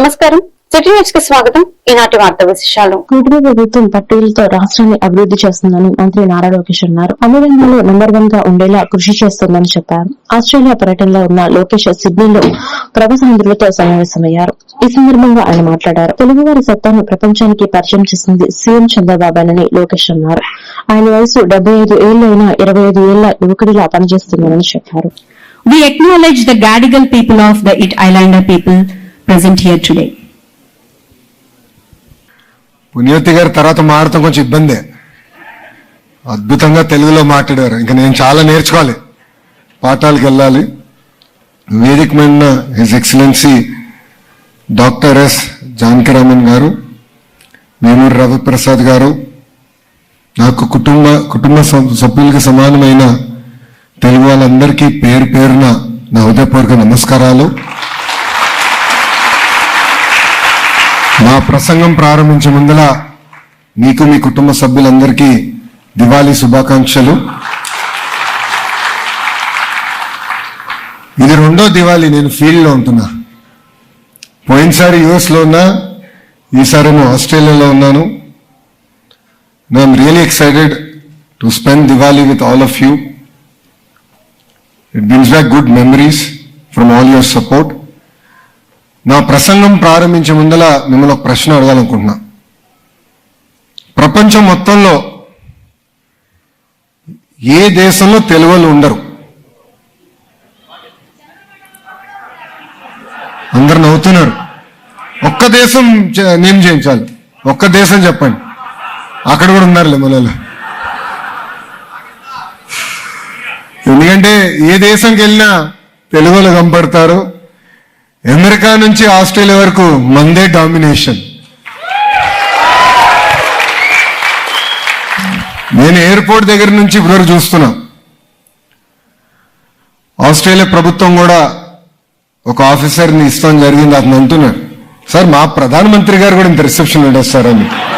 నమస్కారం. సిటీ న్యూస్కి స్వాగతం. ఈనాటి వార్త విశేషాలు. కూటమి ప్రభుత్వం పట్టుదలతో రాష్ట్రాన్ని అభివృద్ధి చేస్తుందని మంత్రి నారా లోకేష్ అన్నారు. అన్ని రంగాల్లో నంబర్ వన్గా ఉండేలా కృషి చేస్తోందని చెప్పారు. ఆస్ట్రేలియా పర్యటనలో ఉన్న లోకేష్ సిడ్నీలో ప్రవాసాంధ్రులతో సమావేశమయ్యారు. ఈ సందర్భంగా ఆయన మాట్లాడారు. తెలుగువారి సత్తాను ప్రపంచానికి పరిచయం చేసింది సీఎం చంద్రబాబునని లోకేష్ అన్నారు. ఆయన వయసు డెబ్బై ఐదు ఏళ్ళైనా ఇరవై ఐదు ఏళ్ళ యువకుడిలా పనిచేస్తున్నారని చెప్పారు. We acknowledge the Gadigal people of the It Islander people. Present here today. పుణ్యవతి గారి తర్వాత మాట్లాడటం కొంచెం ఇబ్బందే. అద్భుతంగా తెలుగులో మాట్లాడారు. ఇంకా నేను చాలా నేర్చుకోవాలి. పాఠాలకు వెళ్ళాలి. వేదిక మీద his excellency doctor S. Janakiraman గారు వేమూరి రవిప్రసాద్ గారు నాకు కుటుంబ కుటుంబ సభ్- సభ్యులకి సమానమైన తెలుగు వాళ్ళందరికీ పేరు పేరున నా హృదయపూర్వక నమస్కారాలు. నా ప్రసంగం ప్రారంభించే ముందల మీకు మీ కుటుంబ సభ్యులందరికీ దివాళీ శుభాకాంక్షలు. ఇది రెండో దివాళీ నేను ఫీల్డ్లో ఉంటున్నా. పోయినసారి యుఎస్లో ఉన్నా ఉన్నా ఈసారేమో ఆస్ట్రేలియాలో ఉన్నాను. I'm really excited to spend Diwali with all of you it brings back good memories from all your support నా ప్రసంగం ప్రారంభించే ముందల మిమ్మల్ని ఒక ప్రశ్న అడగాలనుకుంటున్నా. ప్రపంచం మొత్తంలో ఏ దేశంలో తెలుగులు ఉండరు? అందరు నవ్వుతున్నారు. ఒక్క దేశం నేమ్ చేయించాలి. ఒక్క దేశం చెప్పండి. అక్కడ కూడా ఉన్నారులే మనలో ఎందుకంటే ఏ దేశంకి వెళ్ళినా తెలుగులో కనపడతారు. అమెరికా నుంచి ఆస్ట్రేలియా వరకు మందే డామినేషన్. నేను ఎయిర్పోర్ట్ దగ్గర నుంచి ఇప్పుడు చూస్తున్నా. ఆస్ట్రేలియా ప్రభుత్వం కూడా ఒక ఆఫీసర్ని ఇస్తాం జరిగింది అతను అంటున్నాడు. సార్ మా ప్రధానమంత్రి గారు కూడా ఇంత రిసెప్షన్ ఉండేస్తారని సార్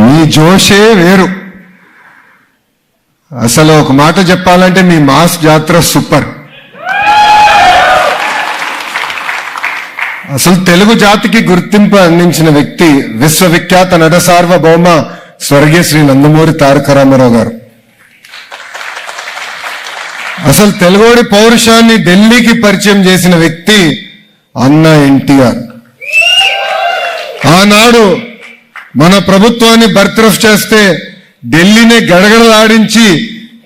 మీ జోషే వేరు. అసలు ఒక మాట చెప్పాలంటే మీ మాస్ జాతర సూపర్. అసలు తెలుగు జాతికి గుర్తింపు అందించిన వ్యక్తి విశ్వవిఖ్యాత నట సార్వభౌమ స్వర్గీయ శ్రీ నందమూరి తారక రామారావు గారు. అసలు తెలుగుడి పౌరుషాన్ని ఢిల్లీకి పరిచయం చేసిన వ్యక్తి అన్న ఎన్టీఆర్. ఆనాడు మన ప్రభుత్వాన్ని బర్తరఫ్ చేస్తే ఢిల్లీని గడగడలాడించి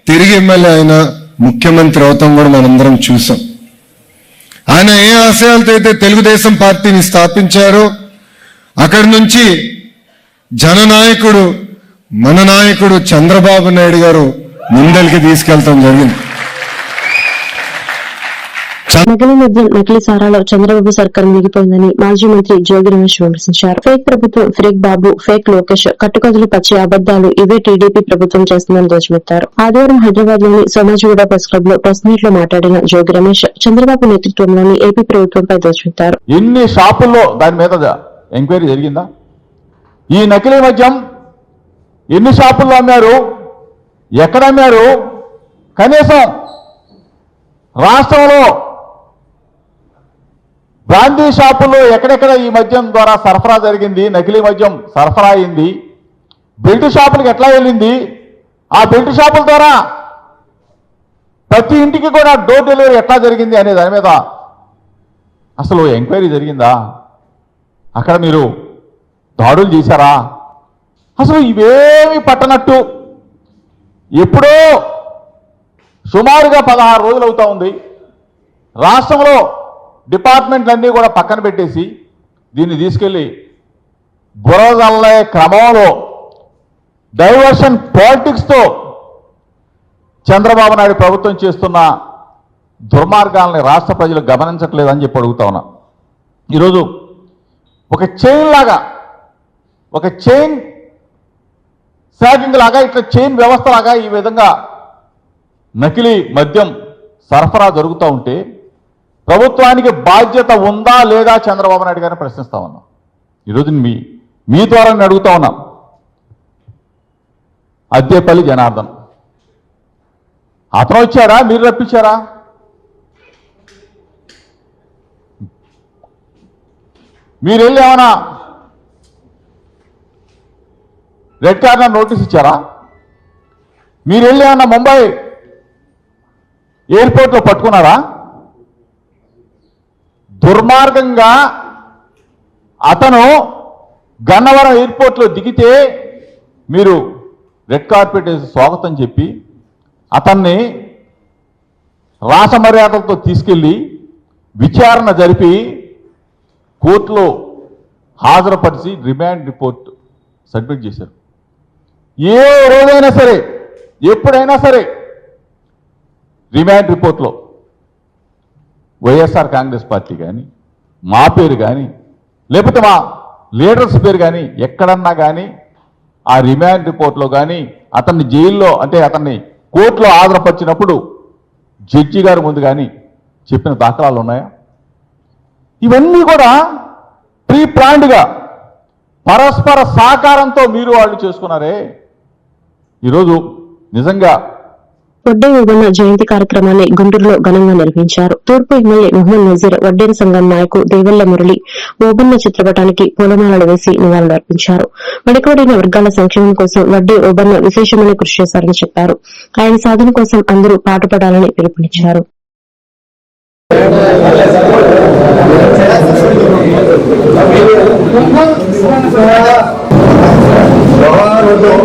తిరిగి ఎమ్మెల్యే ఆయన ముఖ్యమంత్రి అవుతాం కూడా మనందరం చూసాం. ఆయన ఏ ఆశయాలతో అయితే తెలుగుదేశం పార్టీని స్థాపించారో అక్కడి నుంచి జననాయకుడు మన నాయకుడు చంద్రబాబు నాయుడు గారు ముందరికి తీసుకెళ్తాం జరిగింది. నకిలీ మద్యం నకిలీ సారాలో చంద్రబాబు సర్కార్ మిగిపోయిందని మాజీ మంత్రి జోగి రమేష్ విమర్శించారు. ఫేక్ ప్రభుత్వం ఫేక్ బాబు ఫేక్ లోకేష్ కట్టుకథలు పచ్చే అబద్దాలు ఇవే టీడీపీ ప్రభుత్వం చేస్తుందని ధ్వజమెత్తారు ఆదివారం హైదరాబాద్లోని సోమాజిగూడ ప్రెస్ క్లబ్లో ప్రెస్ మీట్లో మాట్లాడిన జోగి రమేష్ చంద్రబాబు నేతృత్వంలోని ఏపీ ప్రభుత్వంపై ధ్వజమెత్తారు ఎన్ని షాపుల్లో దాని మీద ఎంక్వైరీ జరిగిందా? ఈ నకిలీ మద్యం ఎన్ని షాపుల్లో అమ్మారు? ఎక్కడ అమ్మారు? కనీసం రాష్ట్రంలో గాంధీ షాపుల్లో ఎక్కడెక్కడ ఈ మద్యం ద్వారా సరఫరా జరిగింది నకిలీ మద్యం సరఫరా అయింది బెల్ట్ షాపులకు ఎట్లా వెళ్ళింది? ఆ బెల్ట్ షాపుల ద్వారా ప్రతి ఇంటికి కూడా డోర్ డెలివరీ ఎట్లా జరిగింది అనే దాని మీద అసలు ఎంక్వైరీ జరిగిందా? అక్కడ మీరు దాడులు చేశారా? అసలు ఇవేమి పట్టనట్టు. ఎప్పుడో సుమారుగా పదహారు రోజులు అవుతా ఉంది. రాష్ట్రంలో డిపార్ట్మెంట్లన్నీ కూడా పక్కన పెట్టేసి దీన్ని తీసుకెళ్ళి బురదల్లే క్రమంలో డైవర్షన్ పాలిటిక్స్తో చంద్రబాబు నాయుడు ప్రభుత్వం చేస్తున్న దుర్మార్గాలని రాష్ట్ర ప్రజలు గమనించట్లేదని చెప్పి అడుగుతా ఉన్నా. ఈరోజు ఒక చైన్ లాగా ఒక చైన్ సాగింగ్ లాగా ఇట్లా చైన్ వ్యవస్థ లాగా ఈ విధంగా నకిలీ మద్యం సరఫరా జరుగుతూ ఉంటే ప్రభుత్వానికి బాధ్యత ఉందా లేదా చంద్రబాబు నాయుడు గారిని ప్రశ్నిస్తా ఉన్నాం. ఈరోజు మీ మీ ద్వారా నేను అడుగుతా ఉన్నాం. అద్దేపల్లి జనార్దన్. అతను వచ్చారా? మీరు రప్పించారా? మీరు వెళ్ళి ఏమైనా రెడ్ కార్నర్ నోటీస్ ఇచ్చారా? మీరు వెళ్ళి ఏమన్నా ముంబై ఎయిర్పోర్ట్లో పట్టుకున్నారా? దుర్మార్గంగా అతను గన్నవరం ఎయిర్పోర్ట్లో దిగితే మీరు రెడ్ కార్పెట్ వేసి స్వాగతం చెప్పి అతన్ని రాసమర్యాదలతో తీసుకెళ్ళి విచారణ జరిపి కోర్టులో హాజరుపరిచి రిమాండ్ రిపోర్ట్ సబ్మిట్ చేశారు. ఏ రోజైనా సరే ఎప్పుడైనా సరే రిమాండ్ రిపోర్ట్లో వైఎస్ఆర్ కాంగ్రెస్ పార్టీ కానీ మా పేరు కానీ లేకపోతే మా లీడర్స్ పేరు కానీ ఎక్కడన్నా కానీ ఆ రిమాండ్ రిపోర్ట్లో కానీ అతన్ని జైల్లో అంటే అతన్ని కోర్టులో ఆధారపరిచినప్పుడు జడ్జి గారి ముందు కానీ చెప్పిన దాఖలాలు ఉన్నాయా? ఇవన్నీ కూడా ప్రీ ప్లాన్డ్గా పరస్పర సహకారంతో మీరు వాళ్ళు చేసుకున్నారే. ఈరోజు నిజంగా వడ్డే ఓబన్న జయంతి కార్యక్రమాన్ని గుంటూరులో ఘనంగా నిర్వహించారు. తూర్పు ఎమ్మెల్యే మొహమ్మద్ నజీర్ వడ్డేరు సంఘం నాయకు దేవల్ల మురళి ఓబన్న చిత్రపటానికి పూలమాలలు వేసి నివాళులర్పించారు వెనుకబడిన వర్గాల సంక్షేమం కోసం వడ్డే ఓబన్న విశేషమైన కృషి చేశారని చెప్పారు. ఆయన సాధన కోసం అందరూ పాటుపడాలని పిలుపునిచ్చారు. జవహర్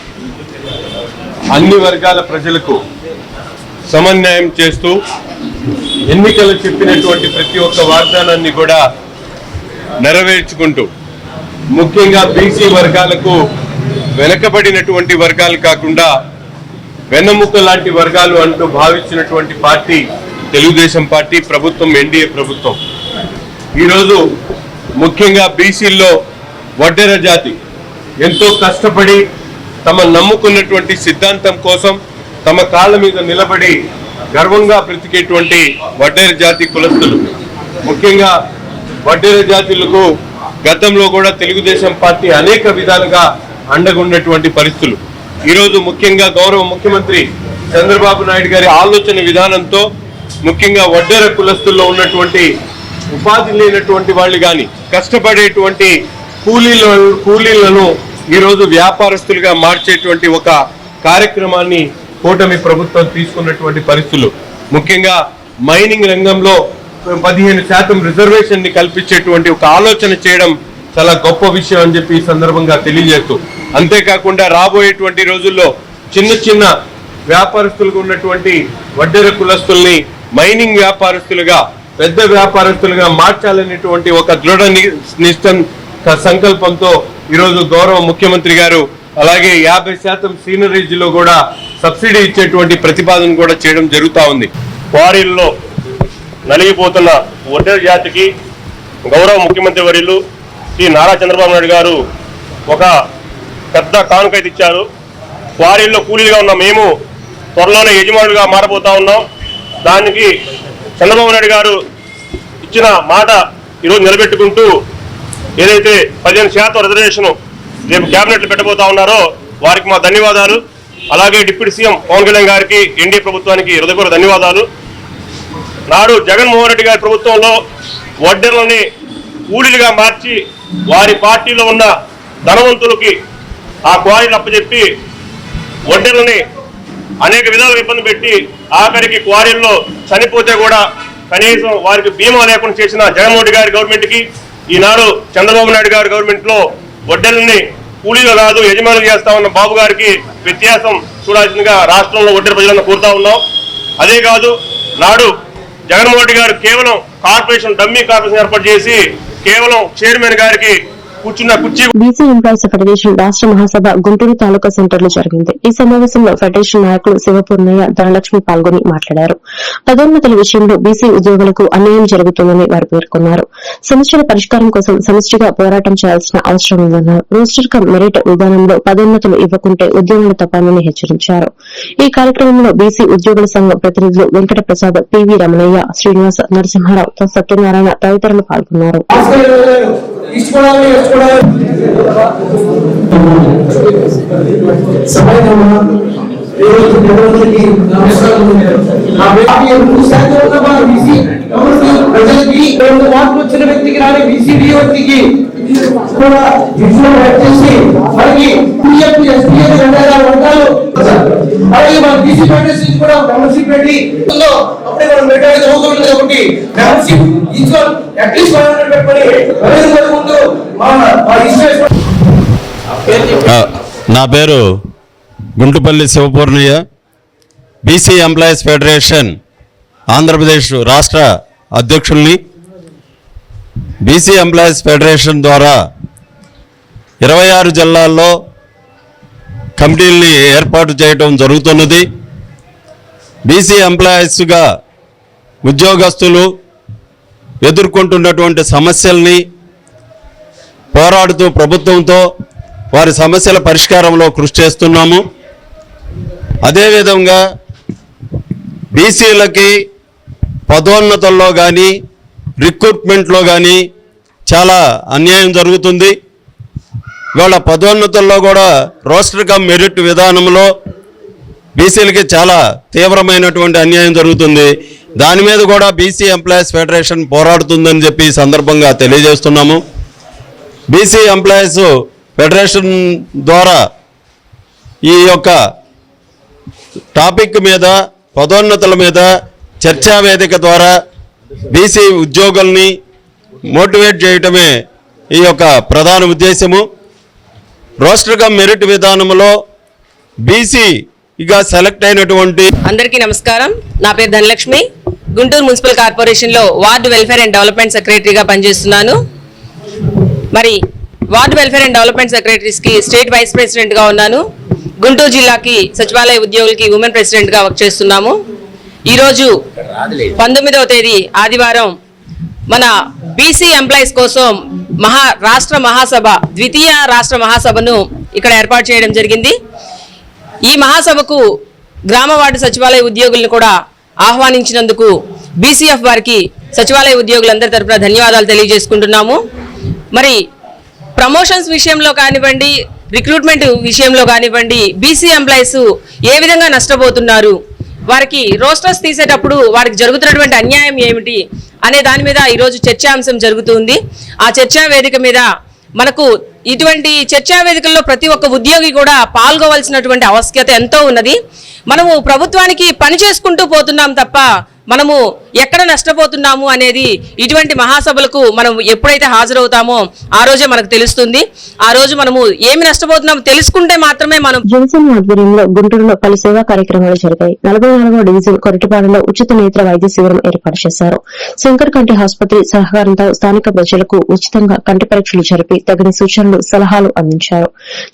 అన్ని వర్గాల ప్రజలకు సమన్వయం చేస్తూ ఎన్నికలు చెప్పినటువంటి ప్రతి ఒక్క వాగ్దానాన్ని కూడా నెరవేర్చుకుంటూ ముఖ్యంగా బీసీ వర్గాలకు వెనకబడినటువంటి వర్గాలు కాకుండా వెన్నముక్క లాంటి వర్గాలు అంటూ భావించినటువంటి పార్టీ తెలుగుదేశం పార్టీ ప్రభుత్వం ఎన్డీఏ ప్రభుత్వం. ఈరోజు ముఖ్యంగా బీసీల్లో వడ్డెర జాతి ఎంతో కష్టపడి తమ నమ్ముకున్నటువంటి సిద్ధాంతం కోసం తమ కాళ్ళ మీద నిలబడి గర్వంగా బ్రతికేటువంటి వడ్డేర జాతి కులస్తులు. ముఖ్యంగా వడ్డేర జాతులకు గతంలో కూడా తెలుగుదేశం పార్టీ అనేక విధాలుగా అండగున్నటువంటి పరిస్థితులు. ఈరోజు ముఖ్యంగా గౌరవ ముఖ్యమంత్రి చంద్రబాబు నాయుడు గారి ఆలోచన విధానంతో ముఖ్యంగా వడ్డేర కులస్తుల్లో ఉన్నటువంటి ఉపాధి లేనటువంటి వాళ్ళు కానీ కష్టపడేటువంటి కూలీల కూలీలను ఈరోజు వ్యాపారస్తులుగా మార్చేటువంటి ఒక కార్యక్రమాన్ని కూటమి ప్రభుత్వం తీసుకున్నటువంటి పరిస్థితులు. ముఖ్యంగా మైనింగ్ రంగంలో పదిహేను శాతం రిజర్వేషన్ని కల్పించేటువంటి ఒక ఆలోచన చేయడం చాలా గొప్ప విషయం అని చెప్పి ఈ సందర్భంగా తెలియజేస్తూ. అంతేకాకుండా రాబోయేటువంటి రోజుల్లో చిన్న చిన్న వ్యాపారస్తులుగా ఉన్నటువంటి వడ్డెర కులస్తుల్ని మైనింగ్ వ్యాపారస్తులుగా పెద్ద వ్యాపారస్తులుగా మార్చాలనేటువంటి ఒక దృఢ ని- నిష్ట సంకల్పంతో ఈరోజు గౌరవ ముఖ్యమంత్రి గారు అలాగే యాభై శాతం సీనరీస్లో కూడా సబ్సిడీ ఇచ్చేటువంటి ప్రతిపాదన కూడా చేయడం జరుగుతూ ఉంది. క్వారీల్లో నలిగిపోతున్న ఒడ్డెర జాతికి గౌరవ ముఖ్యమంత్రి వర్యులు శ్రీ నారా చంద్రబాబు నాయుడు గారు ఒక పెద్ద కానుకైతే ఇచ్చారు. క్వారీల్లో కూలీలుగా ఉన్న మేము త్వరలోనే యజమానులుగా మారబోతా ఉన్నాం. దానికి చంద్రబాబు నాయుడు గారు ఇచ్చిన మాట ఈరోజు నిలబెట్టుకుంటూ ఏదైతే పదిహేను శాతం రిజర్వేషన్ రేపు క్యాబినెట్లు పెట్టబోతా ఉన్నారో వారికి మా ధన్యవాదాలు. అలాగే డిప్యూటీ సీఎం పవన్ కళ్యాణ్ గారికి ఎన్డీఏ ప్రభుత్వానికి హృదయపూర్వ ధన్యవాదాలు. నాడు జగన్మోహన్ రెడ్డి గారి ప్రభుత్వంలో వడ్డీలని కూలీలుగా మార్చి వారి పార్టీలో ఉన్న ధనవంతులకి ఆ క్వారీలు అప్పచెప్పి వడ్డీలని అనేక విధాలుగా ఇబ్బంది పెట్టి ఆఖరికి క్వారీల్లో చనిపోతే కూడా కనీసం వారికి బీమా లేకుండా చేసిన జగన్మోహన్ రెడ్డి గారి గవర్నమెంట్కి ఈనాడు చంద్రబాబు నాయుడు గారి గవర్నమెంట్లో వడ్డెల్ని కూలీలు కాదు యజమానులు చేస్తా ఉన్న బాబు గారికి వ్యత్యాసం చూడాల్సిందిగా రాష్ట్రంలో వడ్డెర ప్రజలను కోరుతా ఉన్నాం. అదే కాదు నాడు జగన్మోహన్ రెడ్డి గారు కేవలం కార్పొరేషన్ డమ్మీ కార్పొరేషన్ ఏర్పాటు చేసి కేవలం చైర్మన్ గారికి కూర్చున్న కుర్చీ బీసీ ఎంప్లాయీస్ ఫెడరేషన్ రాష్ట్ర మహాసభ గుంటూరు తాలూకా సెంటర్లో జరిగింది. ఈ సమావేశంలో ఫెడరేషన్ నాయకులు శివపూర్ణయ్య ధనలక్ష్మి పాల్గొని మాట్లాడారు. పదోన్నతుల విషయంలో బీసీ ఉద్యోగులకు అన్యాయం జరుగుతుందని వారు పేర్కొన్నారు. సమస్యల పరిష్కారం కోసం సమిష్టిగా పోరాటం చేయాల్సిన అవసరం ఉందన్నారు. రోస్టర్ కమ్ మెరిట్ విధానంలో పదోన్నతులు ఇవ్వకుంటే ఉద్యోగులు తప్పని హెచ్చరించారు. ఈ కార్యక్రమంలో బీసీ ఉద్యోగుల సంఘం ప్రతినిధులు వెంకట ప్రసాద్ పివి రమణయ్య శ్రీనివాస నరసింహారావు సత్యనారాయణ తదితరులు పాల్గొన్నారు. తీసుకోవడాలి వేసుకోవడాలి సమయం ఈరోజు ప్రజలకి నమస్కారం. మూడు శాతం ఉన్న మా బీసీ ప్రజలకి రెండు మార్కులు వచ్చిన వ్యక్తికి రాని బీసీడీ వ్యక్తికి కూడా విజువల్ యాడ్ మనకి పిఎఫ్ ఎస్పీఎస్ రెండు వేల వర్గాలు అలాగే మన బీసీ ఫెడరేషన్ కూడా మెంబర్షిప్ పెట్టి అప్పుడే మనం పెట్టడానికి అవుతుంది కాబట్టి membership each at least one hundred పెట్టుకొని నరేంద్ర ముందు మా ఇష్టం నా పేరు Guntupalli Sivapurnayya BC employees federation Andhra Pradesh రాష్ట్ర అధ్యక్షుల్ని బీసీ ఎంప్లాయీస్ ఫెడరేషన్ ద్వారా ఇరవై ఆరు జిల్లాల్లో కమిటీల్ని ఏర్పాటు చేయడం జరుగుతున్నది. బీసీ ఎంప్లాయీస్గా ఉద్యోగస్తులు ఎదుర్కొంటున్నటువంటి సమస్యల్ని పోరాడుతూ ప్రభుత్వంతో వారి సమస్యల పరిష్కారంలో కృషి చేస్తున్నాము. అదేవిధంగా బీసీలకి పదోన్నతుల్లో కానీ రిక్రూట్మెంట్లో కానీ చాలా అన్యాయం జరుగుతుంది. ఇవాళ పదోన్నతుల్లో కూడా రోస్టర్ కమ్ మెరిట్ విధానంలో బీసీలకి చాలా తీవ్రమైనటువంటి అన్యాయం జరుగుతుంది. దాని మీద కూడా బీసీ ఎంప్లాయీస్ ఫెడరేషన్ పోరాడుతుందని చెప్పి ఈ సందర్భంగా తెలియజేస్తున్నాము. బీసీ ఎంప్లాయీస్ ఫెడరేషన్ ద్వారా ఈ యొక్క టాపిక్ మీద పదోన్నతుల మీద చర్చా వేదిక ద్వారా బీసీ ఉద్యోగుల్ని మోటివేట్ చేయటమే ఈ యొక్క ప్రధాన ఉద్దేశము. రోస్టర్గా మెరిట్ విధానంలో బీసీగా సెలెక్ట్ అయినటువంటి అందరికీ నమస్కారం. నా పేరు ధనలక్ష్మి. గుంటూరు మున్సిపల్ కార్పొరేషన్లో వార్డు వెల్ఫేర్ అండ్ డెవలప్మెంట్ సెక్రటరీగా పనిచేస్తున్నాను. మరి వార్డ్ వెల్ఫేర్ అండ్ డెవలప్మెంట్ సెక్రటరీస్కి స్టేట్ వైస్ ప్రెసిడెంట్గా ఉన్నాను. గుంటూరు జిల్లాకి సచివాలయ ఉద్యోగులకి ఉమెన్ ప్రెసిడెంట్గా వర్క్ చేస్తున్నాము. ఈ రోజు పంతొమ్మిదవ తేదీ ఆదివారం మన బీసీ ఎంప్లాయీస్ కోసం మహా రాష్ట్ర మహాసభ ద్వితీయ రాష్ట్ర మహాసభను ఇక్కడ ఏర్పాటు చేయడం జరిగింది. ఈ మహాసభకు గ్రామ వార్డు సచివాలయ ఉద్యోగులను కూడా ఆహ్వానించినందుకు బీసీఎఫ్ వారికి సచివాలయ ఉద్యోగులందరి తరపున ధన్యవాదాలు తెలియజేసుకుంటున్నాము. మరి ప్రమోషన్స్ విషయంలో కానివ్వండి రిక్రూట్మెంట్ విషయంలో కానివ్వండి బీసీ ఎంప్లాయీస్ ఏ విధంగా నష్టపోతున్నారు వారికి రోస్టర్స్ తీసేటప్పుడు వారికి జరుగుతున్నటువంటి అన్యాయం ఏమిటి అనే దాని మీద ఈరోజు చర్చాంశం జరుగుతుంది. ఆ చర్చా వేదిక మీద మనకు ఇటువంటి చర్చా వేదికల్లో ప్రతి ఒక్క ఉద్యోగి కూడా పాల్గొవలసినటువంటి ఆవశ్యకత ఎంతో ఉన్నది. మనము ప్రభుత్వానికి పని చేసుకుంటూ పోతున్నాం తప్ప మనము ఎక్కడ నష్టపోతున్నాము అనేది ఇటువంటి మహాసభలకు మనం ఎప్పుడైతే హాజరవుతామో ఆ రోజే మనకు తెలుస్తుంది. ఆ రోజు మనము ఏమి నష్టపోతున్నామో తెలుసుకుంటే మాత్రమే మనం జనసేన ఆధ్వర్యంలో గుంటూరులో పలు సేవా కార్యక్రమాలు జరిగాయి. నలభై నాలుగో డివిజన్ కొరటిపాడులో ఉచిత నేత్ర వైద్య శిబిరం ఏర్పాటు చేశారు. శంకర్ కంటి ఆసుపత్రి సహకారంతో స్థానిక ప్రజలకు ఉచితంగా కంటి పరీక్షలు జరిపి తగిన సూచనలు సలహాలు అందించారు.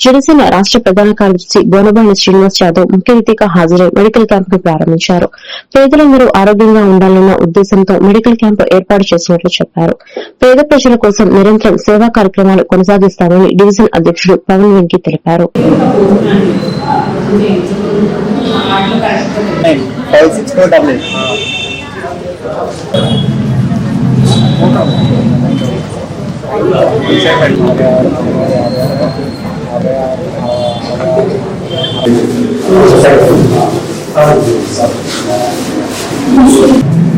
జనసేన రాష్ట్ర ప్రధాన కార్యదర్శి బోనబాణి శ్రీనివాస్ యాదవ్ ముఖ్య అతిథిగా హాజరై మెడికల్ క్యాంప్ ప్రారంభించారు. పేదలందరూ ఆరోగ్యంగా ఉండాలని చేయాలన్న ఉద్దేశంతో మెడికల్ క్యాంపు ఏర్పాటు చేసినట్లు చెప్పారు పేద ప్రజల కోసం నిరంతరం సేవా కార్యక్రమాలు కొనసాగిస్తామని డివిజన్ అధ్యక్షుడు పవన్ వెంకీ తెలిపారు Thank you.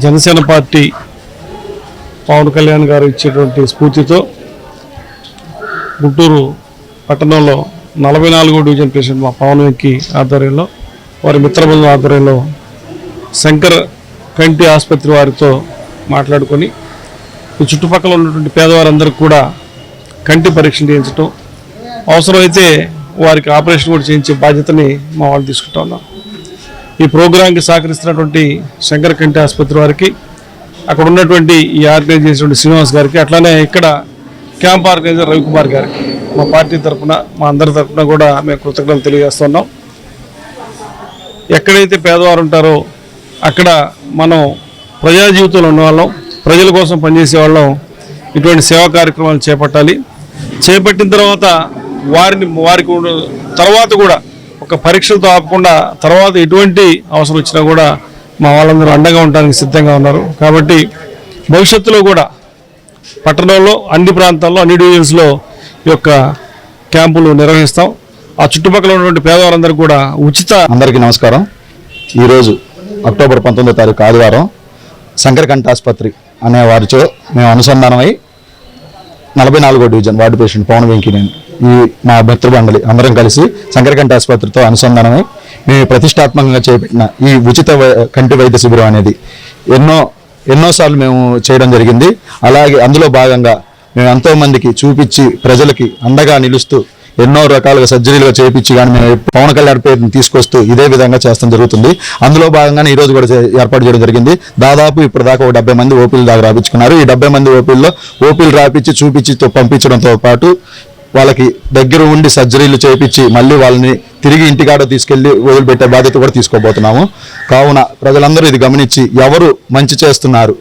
Janasena party Pawan Kalyan garu ఇచ్చేటువంటి స్ఫూర్తితో గుంటూరు పట్టణంలో నలభై నాలుగో డివిజన్ ప్రెసిడెంట్ మా పవన్ వెంకి ఆధ్వర్యంలో వారి మిత్రబృందం ఆధ్వర్యంలో శంకర్ కంటి ఆసుపత్రి వారితో మాట్లాడుకొని చుట్టుపక్కల ఉన్నటువంటి పేదవారందరికీ కూడా కంటి పరీక్షలు చేయించడం అవసరమైతే వారికి ఆపరేషన్ కూడా చేయించే బాధ్యతని మా వాళ్ళు తీసుకుంటా ఉన్నాం. ఈ ప్రోగ్రాంకి సహకరిస్తున్నటువంటి శంకర్ కంటి ఆసుపత్రి వారికి అక్కడ ఉన్నటువంటి ఈ ఆర్గనైజ్ చేసినటువంటి శ్రీనివాస్ గారికి అట్లానే ఇక్కడ క్యాంప్ ఆర్గనైజర్ రవికుమార్ గారికి మా పార్టీ తరఫున మా అందరి తరఫున కూడా మేము కృతజ్ఞతలు తెలియజేస్తున్నాం ఎక్కడైతే పేదవారు ఉంటారో అక్కడ మనం ప్రజా జీవితంలో ఉన్నవాళ్ళం ప్రజల కోసం పనిచేసే వాళ్ళం ఇటువంటి సేవా కార్యక్రమాలు చేపట్టాలి. చేపట్టిన తర్వాత వారిని వారికి తర్వాత కూడా ఒక పరీక్షలతో ఆపకుండా తర్వాత ఎటువంటి అవసరం వచ్చినా కూడా మా వాళ్ళందరూ అండగా ఉండడానికి సిద్ధంగా ఉన్నారు. కాబట్టి భవిష్యత్తులో కూడా పట్టణంలో అన్ని ప్రాంతాల్లో అన్ని డివిజన్స్లో ఈ యొక్క క్యాంపులు నిర్వహిస్తాం. ఆ చుట్టుపక్కల ఉన్నటువంటి పేదవారందరూ కూడా ఉచిత అందరికీ నమస్కారం. ఈరోజు అక్టోబర్ పంతొమ్మిదో తారీఖు ఆదివారం శంకరకంఠ ఆసుపత్రి అనే వారితో మేము అనుసంధానమై నలభై నాలుగో division ward patient Pawan Venkineni ఈ మా భక్తుల మండలి అందరం కలిసి శంకరకంఠ ఆసుపత్రితో అనుసంధానమై మేము ప్రతిష్టాత్మకంగా చేపట్టిన ఈ ఉచిత కంటి వైద్య శిబిరం అనేది ఎన్నో ఎన్నోసార్లు మేము చేయడం జరిగింది. అలాగే అందులో భాగంగా మేము ఎంతో మందికి చూపించి ప్రజలకి అండగా నిలుస్తూ ఎన్నో రకాలుగా సర్జరీలుగా చేయించి కానీ మేము పవన్ కళ్యాణ్ పేరుని తీసుకొస్తూ ఇదే విధంగా చేస్తాం జరుగుతుంది. అందులో భాగంగానే ఈ రోజు కూడా ఏర్పాటు చేయడం జరిగింది. దాదాపు ఇప్పుడు దాకా ఒక డెబ్బై మంది ఓపీలు దాకా రాపించుకున్నారు. ఈ డెబ్బై మంది ఓపీల్లో ఓపీలు రాపించి చూపించి పంపించడంతో పాటు వాళ్ళకి దగ్గర ఉండి సర్జరీలు చేపించి మళ్ళీ వాళ్ళని తిరిగి ఇంటికాడ తీసుకెళ్ళి వదిలిపెట్టే బాధ్యత కూడా తీసుకోబోతున్నాము. కావున ప్రజలందరూ ఇది గమనించి ఎవరు మంచి చేస్తున్నారు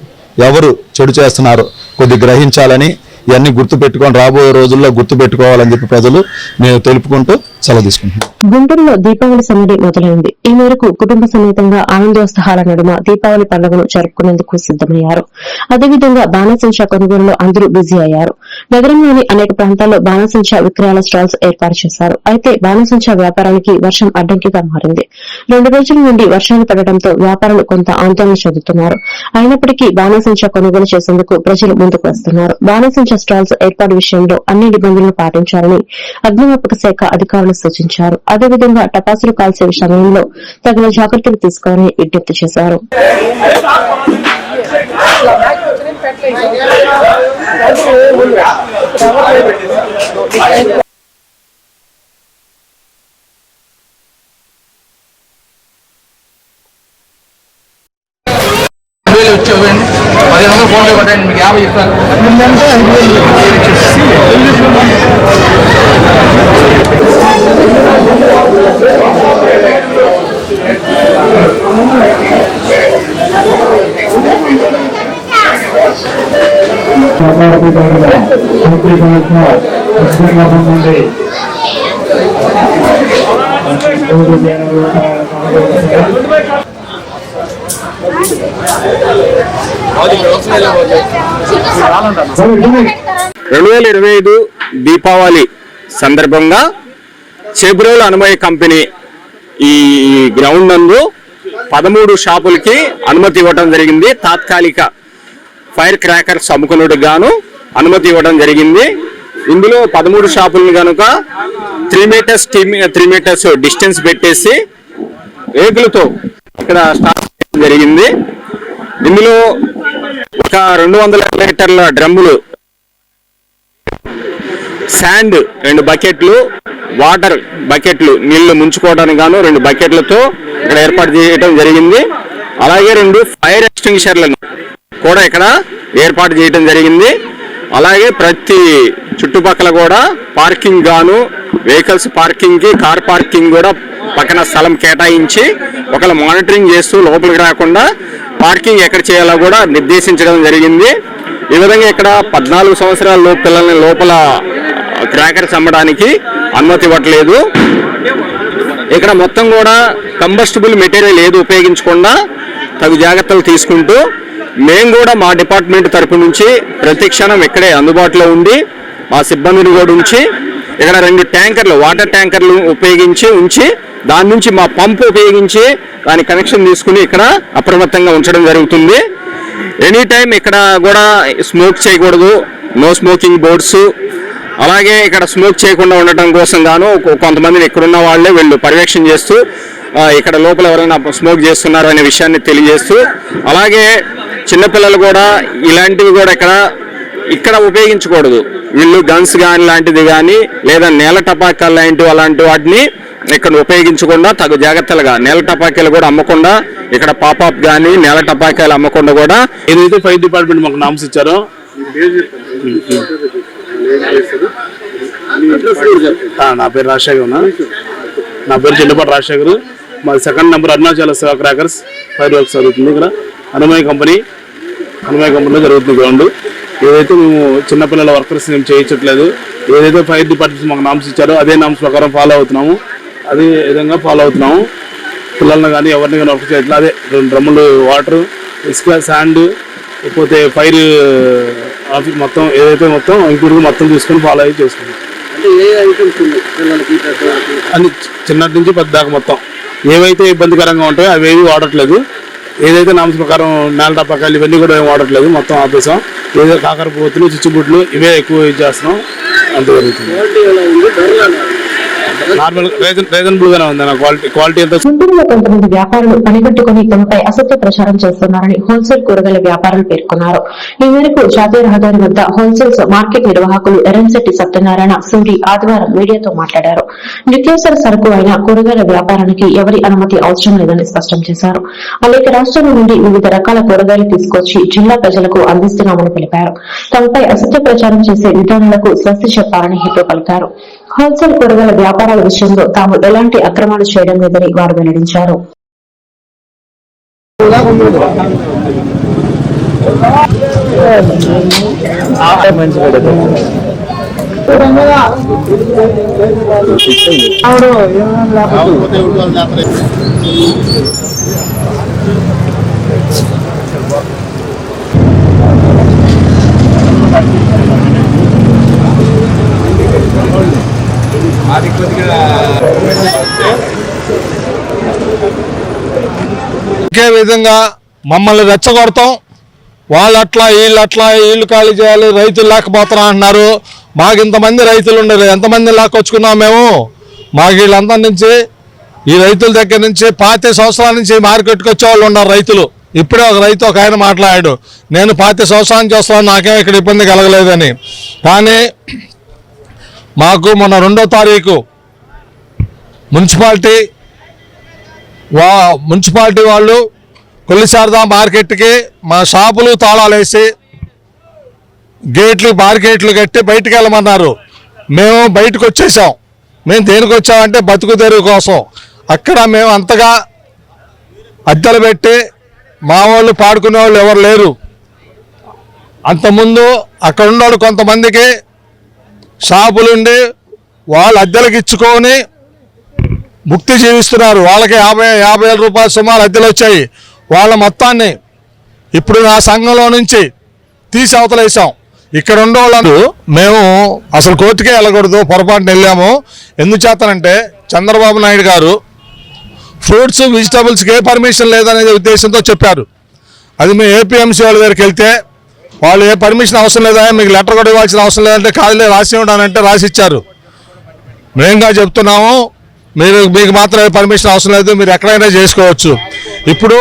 ఎవరు చెడు చేస్తున్నారు కొద్ది గ్రహించాలని ఇవన్నీ గుర్తు పెట్టుకొని రాబోయే రోజుల్లో గుర్తు పెట్టుకోవాలని చెప్పి ప్రజలు మేము తెలుపుకుంటూ సెలవు తీసుకుంటున్నాం. గుంటూరులో దీపావళి సందడి మొదలైంది. ఈ మేరకు కుటుంబ సమేతంగా ఆనందోత్సాహాల నడుమ దీపావళి పండుగను జరుపుకునేందుకు సిద్దమయ్యారు అదేవిధంగా బాణసంచ కొనుగోలులో అందరూ బిజీ అయ్యారు. నగరంలోని అనేక ప్రాంతాల్లో బాణసంచ విక్రయాల స్టాల్స్ ఏర్పాటు చేశారు. అయితే బాణసంచా వ్యాపారానికి వర్షం అడ్డంకిగా మారింది. రెండు రోజుల నుండి వర్షాలు పడడంతో వ్యాపారులు కొంత ఆందోళన చెందుతున్నారు. అయినప్పటికీ బాణసంచ కొనుగోలు చేసేందుకు ప్రజలు ముందుకు వస్తున్నారు. బాణసంచ స్టాల్స్ ఏర్పాటు విషయంలో అన్ని నిబంధనలు పాటించాలని అగ్నిమాపక శాఖ అధికారులు సూచించారు. అదేవిధంగా టపాసులు కాల్సే సమయంలో తగిన జాగ్రత్తలు తీసుకోవాలని విజ్ఞప్తి చేశారు. పదిహేను వందలు ఫోన్లో కొట్టండి మీకు యాభై చెప్తాను రెండు వేల ఇరవై ఐదు దీపావళి సందర్భంగా చెబ్రోల్ అనుమయ కంపెనీ ఈ గ్రౌండ్ నందు పదమూడు షాపులకి అనుమతి ఇవ్వడం జరిగింది. తాత్కాలిక ఫైర్ క్రాకర్స్ అమ్ముకున్నట్టు గాను అనుమతి ఇవ్వడం జరిగింది. ఇందులో పదమూడు షాపులను కనుక three metres three metres distance పెట్టేసి రేకులతో ఇక్కడ స్టార్ట్ జరిగింది. ఇందులో ఒక రెండు వందల లీటర్ల డ్రమ్ములు శాండ్ రెండు బకెట్లు వాటర్ బకెట్లు నీళ్ళు ముంచుకోవడానికి గాను రెండు బకెట్లతో ఇక్కడ ఏర్పాటు చేయడం జరిగింది. అలాగే రెండు ఫైర్ ఎక్స్టింగ్షర్లను కూడా ఇక్కడ ఏర్పాటు చేయడం జరిగింది. అలాగే ప్రతి చుట్టుపక్కల కూడా పార్కింగ్ గాను వెహికల్స్ పార్కింగ్కి కార్ పార్కింగ్ కూడా పక్కన స్థలం కేటాయించి ఒకళ్ళు మానిటరింగ్ చేస్తూ లోపలికి రాకుండా పార్కింగ్ ఎక్కడ చేయాలో కూడా నిర్దేశించడం జరిగింది. ఈ విధంగా ఇక్కడ పద్నాలుగు సంవత్సరాల లోపు పిల్లల్ని లోపల క్రాకర్స్ అమ్మడానికి అనుమతి ఇవ్వట్లేదు. ఇక్కడ మొత్తం కూడా కంబస్టబుల్ మెటీరియల్ ఏది ఉపయోగించకుండా తగు జాగ్రత్తలు తీసుకుంటూ మేము కూడా మా డిపార్ట్మెంట్ తరపు నుంచి ప్రతి క్షణం ఇక్కడే అందుబాటులో ఉండి మా సిబ్బందిని కూడా ఉంచి ఇక్కడ రెండు ట్యాంకర్లు వాటర్ ట్యాంకర్లు ఉపయోగించి ఉంచి దాని నుంచి మా పంప్ ఉపయోగించి దాని కనెక్షన్ తీసుకుని ఇక్కడ అప్రమత్తంగా ఉంచడం జరుగుతుంది. ఎనీ టైం ఇక్కడ కూడా స్మోక్ చేయకూడదు. నో స్మోకింగ్ బోర్డ్స్ అలాగే ఇక్కడ స్మోక్ చేయకుండా ఉండటం కోసం గాను కొంతమందిని ఇక్కడున్న వాళ్ళే వీళ్ళు పర్యవేక్షణ చేస్తూ ఇక్కడ లోపల ఎవరైనా స్మోక్ చేస్తున్నారు అనే విషయాన్ని తెలియజేస్తూ అలాగే చిన్నపిల్లలు కూడా ఇలాంటివి కూడా ఇక్కడ ఇక్కడ ఉపయోగించకూడదు. వీళ్ళు గన్స్ కానీ లాంటిది కానీ లేదా నేల టపాకాలు లాంటివి అలాంటి వాటిని ఇక్కడ ఉపయోగించకుండా తగు జాగ్రత్తలుగా నేల టపాకాయలు కూడా అమ్మకుండా ఇక్కడ పాపాప్ కానీ నేల టపాకాయలు అమ్మకుండా కూడా ఏదైతే ఫైర్ డిపార్ట్మెంట్ మాకు నామ్స్ ఇచ్చారో నా పేరు రాజశేఖర్ ఉన్నా. నా పేరు చెండుపాటి రాజశేఖర్. మా సెకండ్ నెంబర్ అరుణాచల సేవ క్రాకర్స్ ఫైర్ వర్క్స్ జరుగుతుంది ఇక్కడ. హనుమయ్య కంపెనీ హనుమయ్య కంపెనీలో జరుగుతుంది గ్రౌండ్. ఏదైతే మేము చిన్నపిల్లల వర్కర్స్ మేము చేయించట్లేదు ఏదైతే ఫైర్ డిపార్ట్మెంట్స్ మాకు నామ్స్ ఇచ్చారో అదే నామ్స్ ప్రకారం ఫాలో అవుతున్నాము. అదే విధంగా ఫాలో అవుతున్నాము. పిల్లల్ని కానీ ఎవరిని కానీ వర్క్ చేయట్లేదు. అదే రెండు డ్రమ్ములు వాటర్ ఇసుక శాండ్ లేకపోతే ఫైర్ ఆఫీస్ మొత్తం ఏదైతే మొత్తం ఇంక్లూడ్ మొత్తం తీసుకొని ఫాలో అయ్యి చేసుకున్నాం అన్ని చిన్నటి నుంచి పెద్ద దాకా మొత్తం. ఏవైతే ఇబ్బందికరంగా ఉంటాయో అవి ఏవి వాడట్లేదు. ఏదైతే నామస్ ప్రకారం నేల టపాకాయలు ఇవన్నీ కూడా ఏం వాడట్లేదు మొత్తం ఆపేసాం. ఏదో కాకర పోతులు చిచ్చుబుడ్లు ఇవే ఎక్కువ యూజ్ చేస్తున్నాం. అంత జరుగుతుంది. నార్మల్ రీజనబుల్ గానే ఉంది నా క్వాలిటీ క్వాలిటీ ఎంత గుంటూరులో కొంతమంది వ్యాపారులు పనిగట్టుకుని తమపై అసత్య ప్రచారం చేస్తున్నారని హోల్సేల్ కూరగాయల వ్యాపారులు పేర్కొన్నారు. ఈ మేరకు జాతీయ రహదారి వద్ద హోల్సేల్ మార్కెట్ నిర్వాహకులు ఎరంశెట్టి సత్యనారాయణ సూరి ఆదివారం మీడియాతో మాట్లాడారు. నిత్యావసర సరుకు అయిన కూరగాయల వ్యాపారానికి ఎవరి అనుమతి అవసరం లేదని స్పష్టం చేశారు. అనేక రాష్ట్రాల నుండి వివిధ రకాల కూరగాయలు తీసుకొచ్చి జిల్లా ప్రజలకు అందిస్తున్నామని తెలిపారు. తమపై అసత్య ప్రచారం చేసే విధానాలకు స్వస్తి చెప్పాలని హితో పలికారు. హోల్సేల్ కూరగాయల వ్యాపారాల విషయంలో తాము ఎలాంటి అక్రమాలు చేయడం లేదని వారు వెల్లడించారు. ఒకే విధంగా మమ్మల్ని రెచ్చగొడతాం. వాళ్ళు అట్లా వీళ్ళు అట్లా వీళ్ళు ఖాళీ చేయాలి రైతులు లేకపోతున్నా అంటున్నారు. మాకు ఇంతమంది రైతులు ఉండరు. ఎంతమంది లాక్కొచ్చుకున్నాం మేము? మాకు వీళ్ళందరి నుంచి ఈ రైతుల దగ్గర నుంచి పాతి సంవత్సరాల నుంచి మార్కెట్కి వచ్చే వాళ్ళు ఉన్నారు రైతులు. ఇప్పుడే ఒక రైతు ఒక ఆయన మాట్లాడాడు. నేను పాతి సంవత్సరాల నుంచి వస్తాను నాకేం ఇక్కడ ఇబ్బంది కలగలేదని. కానీ మాకు మొన్న రెండో తారీఖు మున్సిపాలిటీ వా మున్సిపాలిటీ వాళ్ళు కొల్లిశారదా మార్కెట్కి మా షాపులు తాళాలు వేసి గేట్లు మార్కెట్లు కట్టి బయటికి వెళ్ళమన్నారు. మేము బయటకు వచ్చేసాం. మేము దేనికి వచ్చామంటే బతుకు తెరువు కోసం. అక్కడ మేము అంతగా అద్దెలు పెట్టి మా వాళ్ళు పాడుకునే వాళ్ళు ఎవరు లేరు. అంతకుముందు అక్కడ ఉన్నోళ్ళు కొంతమందికి షాపులుండి వాళ్ళు అద్దెలకు ఇచ్చుకొని ముక్తి జీవిస్తున్నారు. వాళ్ళకి యాభై యాభై వేల రూపాయల సుమారు అద్దెలు వచ్చాయి. వాళ్ళ మొత్తాన్ని ఇప్పుడు నా సంఘంలో నుంచి తీసి అవతలేసాం ఇక్కడ ఉండేవాళ్ళు మేము అసలు కోర్టుకే వెళ్ళకూడదు పొరపాటున వెళ్ళాము. ఎందుచేతనంటే చంద్రబాబు నాయుడు గారు ఫ్రూట్స్ వెజిటబుల్స్కి ఏ పర్మిషన్ లేదనే ఉద్దేశంతో చెప్పారు. అది మేము ఏపీఎంసీ వాళ్ళ దగ్గరికి వెళ్తే వాళ్ళు ఏ పర్మిషన్ అవసరం లేదా? మీకు లెటర్ కూడా ఇవ్వాల్సిన అవసరం లేదంటే కాదులే రాసి ఉండాలంటే రాసి ఇచ్చారు మేంగా చెప్తున్నాము మీరు మీకు మాత్రమే పర్మిషన్ అవసరం లేదు మీరు ఎక్కడైనా చేసుకోవచ్చు. ఇప్పుడు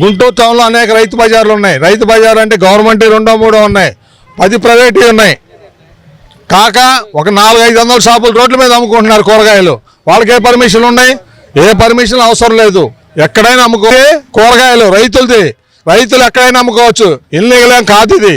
గుంటూరు టౌన్లో అనేక రైతు బజార్లు ఉన్నాయి. రైతు బజార్ అంటే గవర్నమెంట్ రెండో మూడో ఉన్నాయి. పది ప్రైవేట్వి ఉన్నాయి. కాక ఒక నాలుగు ఐదు వందల షాపులు రోడ్ల మీద అమ్ముకుంటున్నారు కూరగాయలు. వాళ్ళకి ఏ పర్మిషన్లు ఉన్నాయి? ఏ పర్మిషన్ అవసరం లేదు. ఎక్కడైనా అమ్ముకో కూరగాయలు రైతులది రైతులు ఎక్కడైనా అమ్ముకోవచ్చు. ఇల్లీగలేం కాదు ఇది.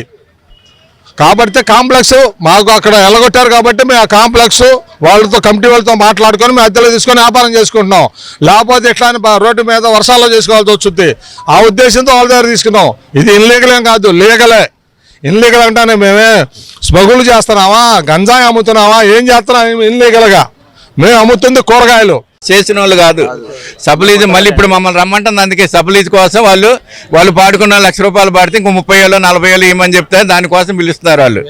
కాబట్టి కాంప్లెక్స్ మాకు అక్కడ ఎలగొట్టారు కాబట్టి మేము ఆ కాంప్లెక్స్ వాళ్ళతో కమిటీ వాళ్ళతో మాట్లాడుకొని మేము అద్దెలో తీసుకొని వ్యాపారం చేసుకుంటున్నాం. లేకపోతే ఇట్లా అని రోడ్డు మీద వర్షాల్లో చేసుకోవాల్సి వచ్చింది ఆ ఉద్దేశంతో వాళ్ళ దగ్గర తీసుకున్నాం. ఇది ఇన్లీగల్ ఏం కాదు లీగలే. ఇన్లీగల్ అంటానే మేమే స్మగులు చేస్తున్నావా గంజాయి అమ్ముతున్నావా ఏం చేస్తున్నాం ఇన్లీగల్గా మేము అమ్ముతుంది కూరగాయలు. చేసిన వాళ్ళు కాదు. సబ్లీజ్ మళ్ళీ ఇప్పుడు మమ్మల్ని రమ్మంటుంది అందుకే సబ్లీజ్ కోసం వాళ్ళు వాళ్ళు పాడుకున్న లక్ష రూపాయలు పాడితే ఇంకో ముప్పై వేలు నలభై వేలు ఇవ్వమని చెప్తే దానికోసం పిలుస్తున్నారు వాళ్ళు.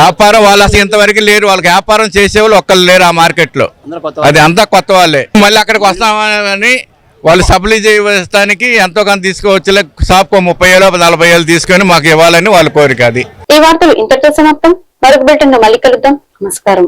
వ్యాపారం వాళ్ళు అసలు ఇంతవరకు లేరు వాళ్ళకి వ్యాపారం చేసేవాళ్ళు ఒక్కళ్ళు లేరు ఆ మార్కెట్లో అది అంతా కొత్త వాళ్ళే. మళ్ళీ అక్కడికి వస్తామని వాళ్ళు సప్లై చేయడానికి ఎంతో కొంత తీసుకోవచ్చు షాప్కు ముప్పై వేలు నలభై వేలు తీసుకొని మాకు ఇవ్వాలని వాళ్ళ కోరిక అది. ఈ వార్తలు ఇంతటితో సమాప్తం. మరొక బిల్టన్ మళ్ళీ కలుద్దాం. నమస్కారం.